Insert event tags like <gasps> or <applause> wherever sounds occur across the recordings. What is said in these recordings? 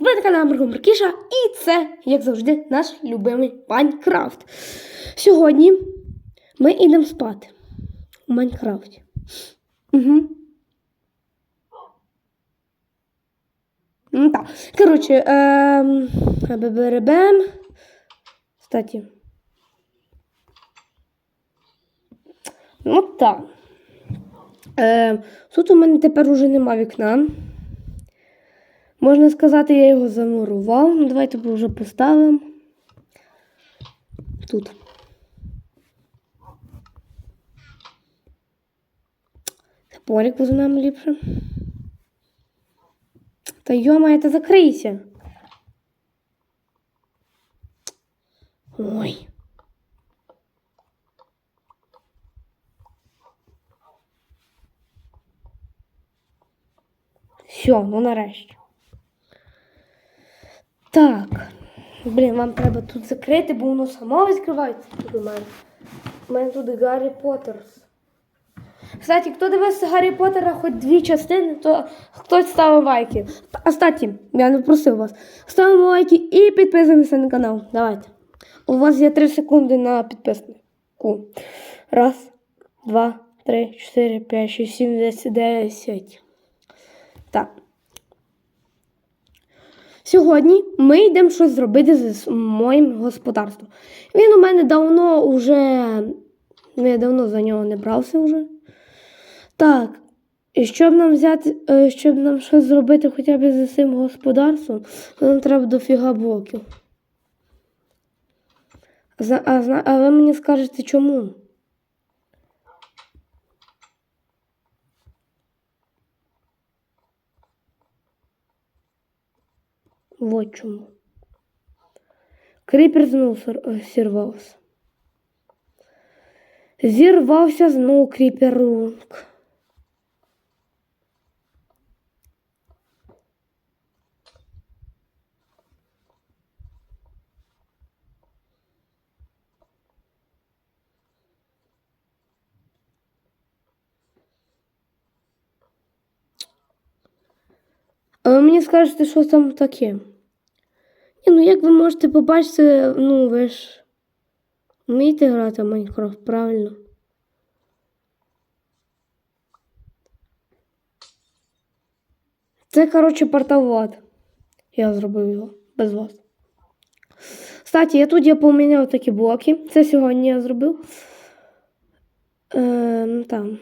Ви на каналі Марго Маркіша, і це, як завжди, наш любимий Майнкрафт. Сьогодні ми йдемо спати у Майнкрафті. Угу. Ну так. Коротше, ем. Кстати. Ну так. Е, тут у мене тепер уже нема вікна. Можна сказати, я його замурував. Ну, давайте вже поставимо тут. Топорик візьмемо ліпше. Та йома, це закрийся. Ой. Все, ну нарешті. Так. Блін, вам треба тут закрити, бо воно само відкривається тут у мене. У мене тут Гаррі Поттер. Кстати, хто дивився Гаррі Поттера хоч дві частини, то хтось ставив лайки. А кстати, я не просив вас. Ставимо лайки і підписуємося на канал. Давайте. У вас є 3 секунди на підписку. Раз, два, три, чотири, п'ять, шість, сім, десять, десять. Так. Сьогодні ми йдемо щось зробити з моїм господарством. Він у мене давно вже. Ну, я давно за нього не брався вже. Так. І щоб нам взяти, е, щоб нам щось зробити хоча б з цим господарством, нам треба дофіга блоків. Зна- А, а ви мені скажете чому? Вот чому. Кріпер знов сор- е, сірвався. Зірвався знов кріперунг. А ви мені скажете, що там таке? Ну як ви можете побачити, ну ви ж вмієте грати в Майнкрафт, правильно? Це, коротше, портал Я зробив його без вас. Кстати, я тут я поміняв такі блоки. Це сьогодні я зробив. Ем, там.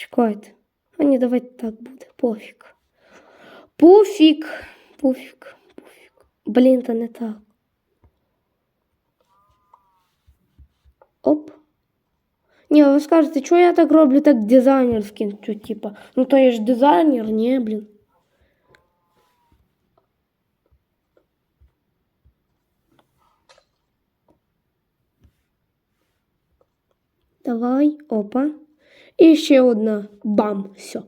Почекайте. А ні, давайте так буде. Пофіг. Пофіг. Пофіг. Пофіг. Блін, та не так. Оп. Ні, ви скажете, що я так роблю так дизайнерським, що типа. Ну то я ж дизайнер, ні, блін. Давай, опа. І ще одна. Бам! Все.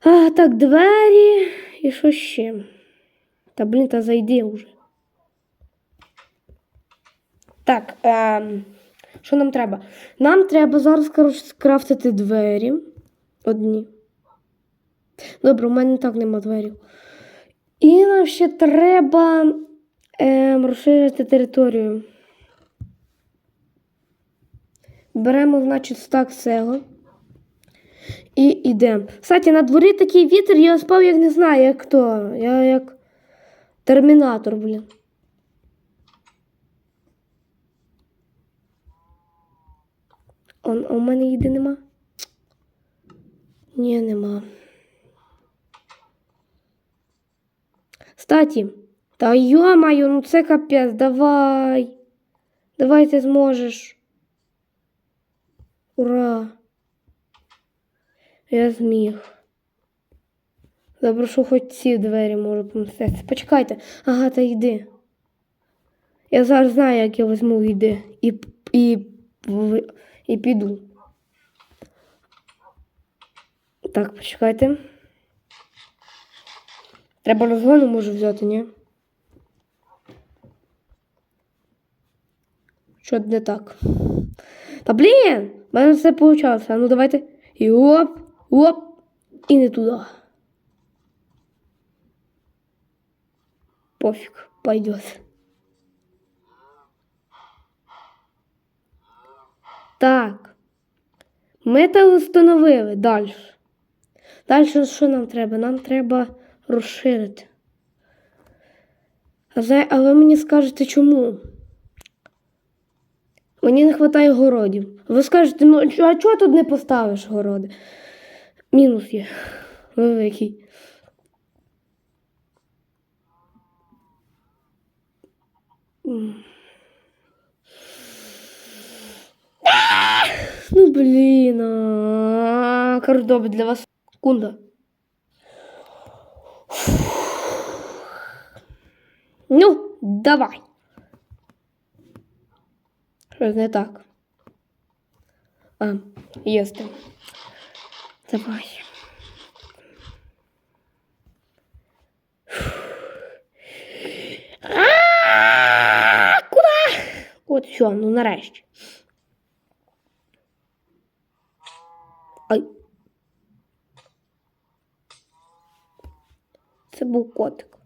А, так, двері. І що ще? Та блін, та зайди вже. Так, ем, що нам треба? Нам треба зараз, коротше, скрафтити двері. Одні. Добре, у мене так нема дверів. І нам ще треба ем, розширити територію. Беремо, значить, стак цего. І йдемо. Кстати, на дворі такий вітер, я спав, як не знаю, як хто. Я як термінатор, блін. Он, а у мене їди нема? Ні, нема. Кстати, та йо-моє, ну це капець, давай. Давай ти зможеш. Ура! Я зміг. Що хоч ці двері можу поміститися. Почекайте. Ага, та йди. Я зараз знаю, як я візьму йди і, і, і піду. Так, почекайте. Треба розгону можу взяти, ні? Що не так? Та блін! в мене все вийшло. Ну давайте. І оп, оп, і не туди. Пофіг, пойдет. Так. Ми це встановили далі. Далі що нам треба? Нам треба розширити. А, за- а ви мені скажете чому? Мені не вистачає городів. Ви скажете, ну а чого тут не поставиш городи? Мінус є. Великий. Ну блін. а, для вас. Кунда. Ну, давай. Щось не так. А, їсти. Давай. Куда? От що, ну нарешті. Ай. Це був котик.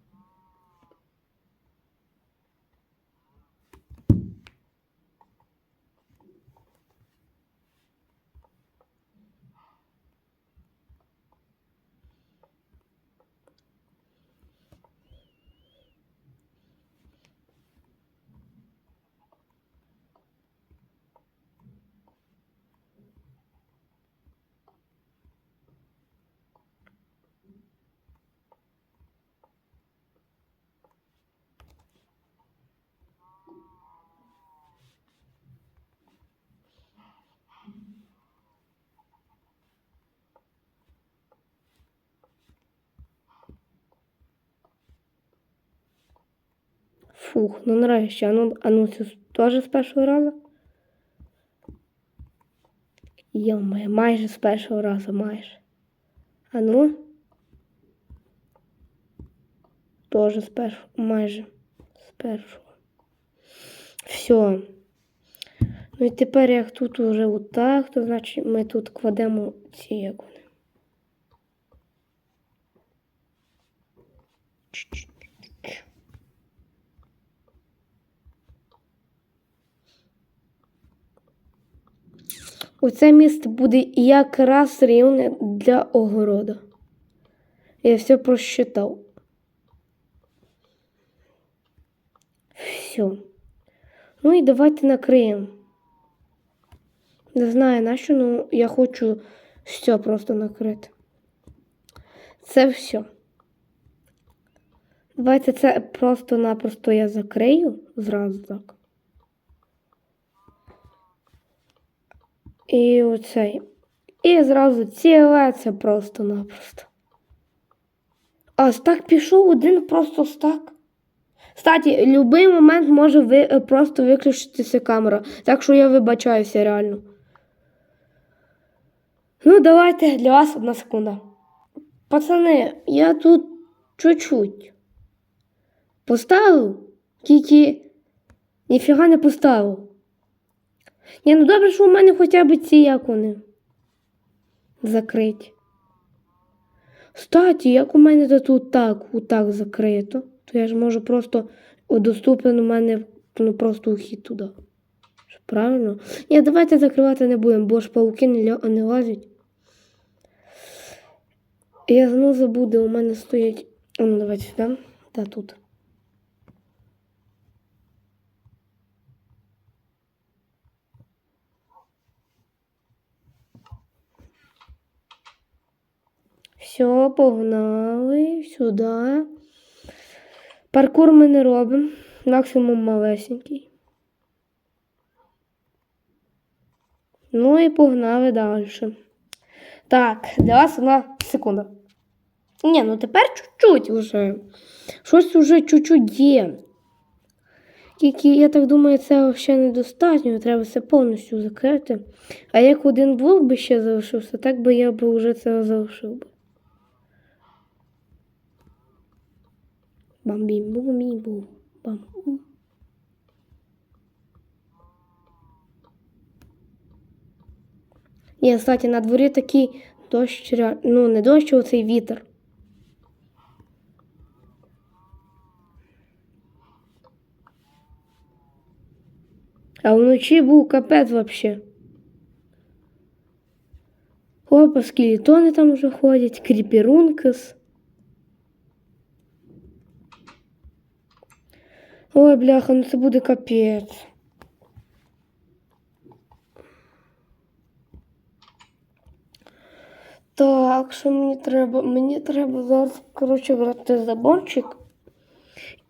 Фух, ну нарешті. А ну, а ну це теж з першого разу? Йоме, майже з першого разу, майже. А ну. Теж з першого, майже з першого. Все. Ну і тепер, як тут уже отак, то значить ми тут кладемо ці як. Оце місце буде якраз рівне для огороду. Я все просчитав. Все. Ну і давайте накриємо. Не знаю на що, ну я хочу все просто накрити. Це все. Давайте це просто-напросто я закрию зразу так. І оцей. І зразу ціле це просто-напросто. А стак пішов один просто стак. Кстати, будь-який момент може ви, е, просто виключитися камера. Так що я вибачаюся реально. Ну, давайте для вас одна секунда. Пацани, я тут чуть-чуть поставив, тільки ніфіга не поставив. Ні, ну добре, що у мене хоча б ці як вони закриті. Кстати, як у мене то тут так, отак закрито, то я ж можу просто доступен у мене ну, просто ухід туди. Правильно? Ні, давайте закривати не будемо, бо ж пауки не, не лазять. Я знову забуду, у мене стоять. Ну, давайте сюди. Та тут. Все, погнали сюди. Паркур ми не робимо. Максимум малесенький. Ну і погнали далі. Так, для вас одна секунда. Ні, ну тепер чуть-чуть вже. Щось вже чуть-чуть є. Тільки, я так думаю, це взагалі недостатньо, треба все повністю закрити. А як один блок би ще залишився, так би я би вже це залишив Бамбімбу-мібу. Бамбу. Ні, кстати, на дворі такий дощ, ну не дощ, а цей вітер. А вночі був капець вообще. Опа, скелетони там уже ходять, кріперункас. Ой, бляха, ну це буде капець. Так, що мені треба? Мені треба зараз, коротше, брати заборчик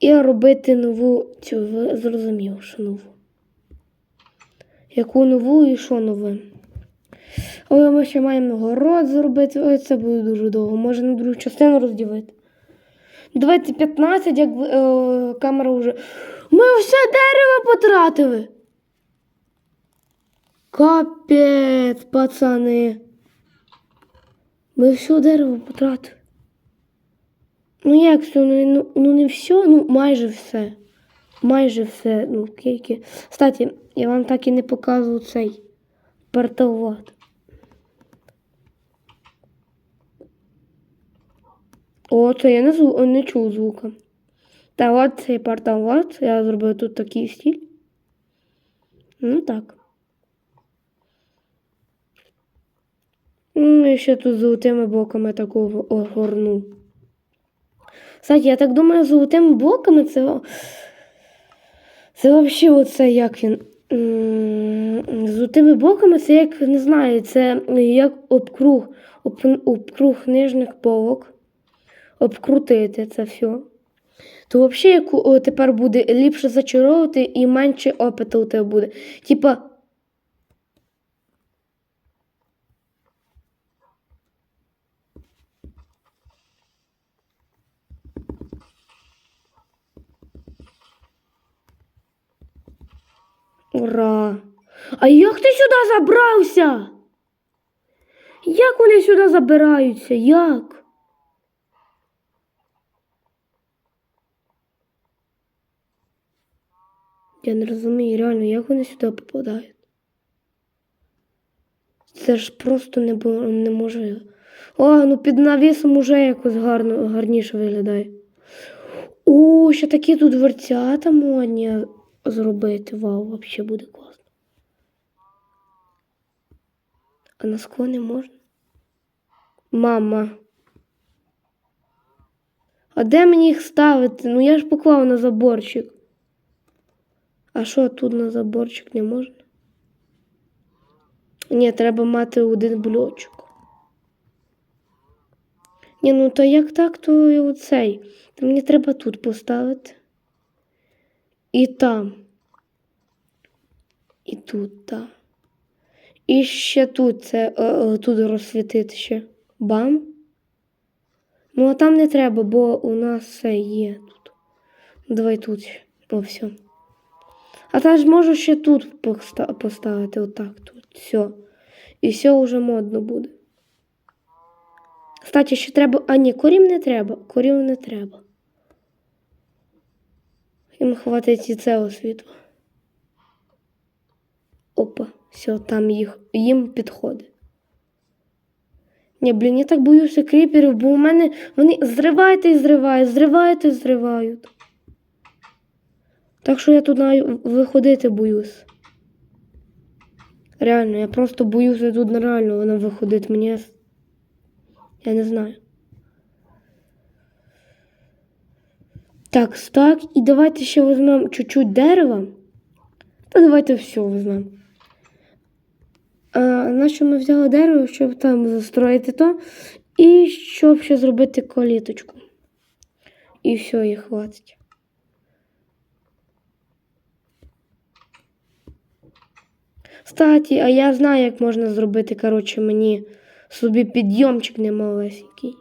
і робити нову цю, ви зрозумів, що нову. Яку нову і що нове. Але ми ще маємо город зробити. Ой, це буде дуже довго. Може на другу частину розділити. Давайте 15, як е, камера вже. Ми все дерево потратили. Капець, пацани. Ми все дерево потратили. Ну як все? Ну, ну, ну не все, ну майже все. Майже все. Ну, кейки. Кстати, я вам так і не показував цей порталват. О, це я не, зву... не чув звука. Та от цей порталват. Я зробив тут такий стиль. Ну так. Ну, і ще тут золотими блоками такого огорну. Кстати, я так думаю, золотими блоками це. Це взагалі оце як він. Золотими блоками це як не знаю, це як обкруг, об, обкруг нижніх полок. Обкрутити це все. То взагалі тепер буде ліпше зачаровувати і менше опиту у тебе буде. Типа. Ура! А як ти сюди забрався? Як вони сюди забираються? Як? Я не розумію, реально, як вони сюди попадають? Це ж просто не, бу- неможливо. О, ну під навісом уже якось гарно, гарніше виглядає. О, ще такі тут дверцята модні зробити. Вау, взагалі буде класно. А на скло не можна? Мама. А де мені їх ставити? Ну я ж поклав на заборчик. А що тут на заборчик не можна? Ні, треба мати один блочок. Ні, ну то як так, то і оцей. То мені треба тут поставити. І там. І тут, так. І ще тут це е, е, тут розсвітити ще. Бам. Ну, а там не треба, бо у нас все є тут. Давай тут. О, все. А та ж можу ще тут поставити отак тут. Все. І все вже модно буде. Кстати, ще треба. А ні, корім не треба. Корів не треба. Їм хватить і цього світла. Опа, все, там їх, їм підходить. Ні, блін, я так боюся кріперів, бо у мене вони зривають і зривають, зривають і зривають. Так що я тут навіть виходити боюсь. Реально, я просто боюся тут нереально воно виходить. Мені. Я не знаю. Так, стак. І давайте ще візьмемо чуть-чуть дерева. Та давайте все візьмемо. На ми взяли дерево, щоб там застроїти то. І щоб ще зробити коліточку. І все, їх хватить. Кстати, а я знаю, як можна зробити, коротше, мені собі підйомчик немалесенький.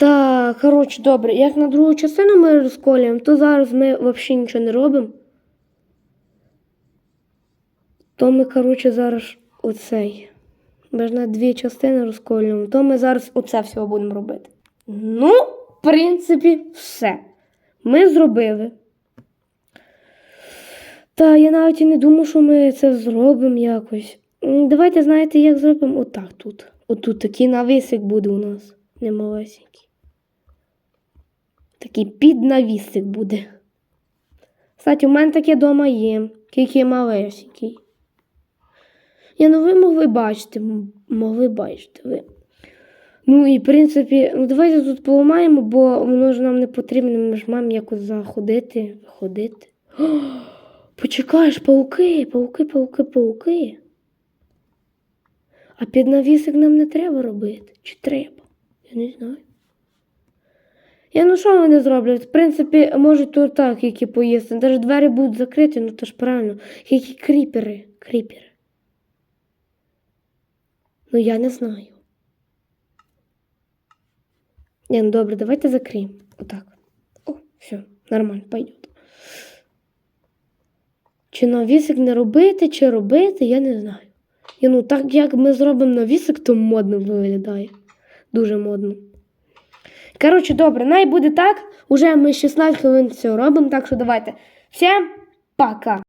Так, коротше, добре, як на другу частину ми розколюємо, то зараз ми взагалі нічого не робимо. То ми, коротше, зараз оцей. Ми ж на дві частини розколюємо, то ми зараз оце всього будемо робити. Ну, в принципі, все. Ми зробили. Та я навіть і не думав, що ми це зробимо якось. Давайте, знаєте, як зробимо отак тут. Отут такий навісик буде у нас. Не малесенький. Такий піднавісик буде. Кстати, у мене таке вдома є, тільки малесенький. Я ну ви могли бачити, могли бачити ви. Ну і в принципі, ну давайте тут поламаємо, бо воно ж нам не потрібно, ми ж маємо якось заходити, ходити. <gasps> Почекаєш, пауки, пауки, пауки, пауки. А під навісик нам не треба робити. Чи треба? Я не знаю. Я ну що вони зроблять? В принципі, можуть тут так, які поїсти. Навіть двері будуть закриті, ну то ж правильно. Які кріпери. Кріпери. Ну я не знаю. Не, ну добре, давайте закриємо. Отак. О, все, нормально, пойдет. Чи навісик не робити, чи робити, я не знаю. І, ну, так як ми зробимо навісик, то модно виглядає. Дуже модно. Коротше, добре, най буде так. Уже ми 16 хвилин все робимо, так що давайте. Всім пока!